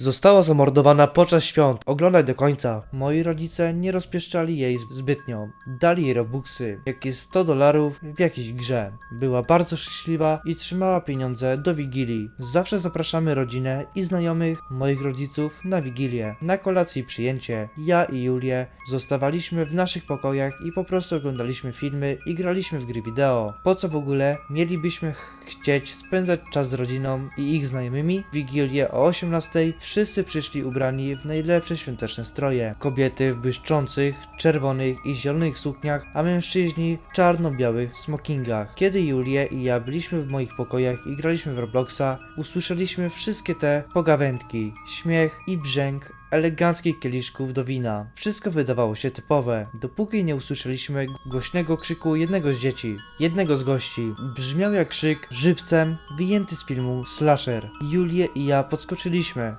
Została zamordowana podczas świąt. Oglądaj do końca. Moi rodzice nie rozpieszczali jej zbytnio. Dali jej robuxy, jakieś 100 dolarów w jakiejś grze. Była bardzo szczęśliwa i trzymała pieniądze do Wigilii. Zawsze zapraszamy rodzinę i znajomych moich rodziców na Wigilię. Na kolację i przyjęcie. Ja i Julię zostawaliśmy w naszych pokojach i po prostu oglądaliśmy filmy i graliśmy w gry wideo. Po co w ogóle mielibyśmy ch- chcieć spędzać czas z rodziną i ich znajomymi? W Wigilię o 18 wszyscy przyszli ubrani w najlepsze świąteczne stroje. Kobiety w błyszczących, czerwonych i zielonych sukniach, a mężczyźni w czarno-białych smokingach. Kiedy Julię i ja byliśmy w moich pokojach i graliśmy w Robloxa, usłyszeliśmy wszystkie te pogawędki, śmiech i brzęk eleganckich kieliszków do wina. Wszystko wydawało się typowe, dopóki nie usłyszeliśmy głośnego krzyku jednego z dzieci, jednego z gości. Brzmiał jak krzyk żywcem wyjęty z filmu Slasher. Julię i ja podskoczyliśmy.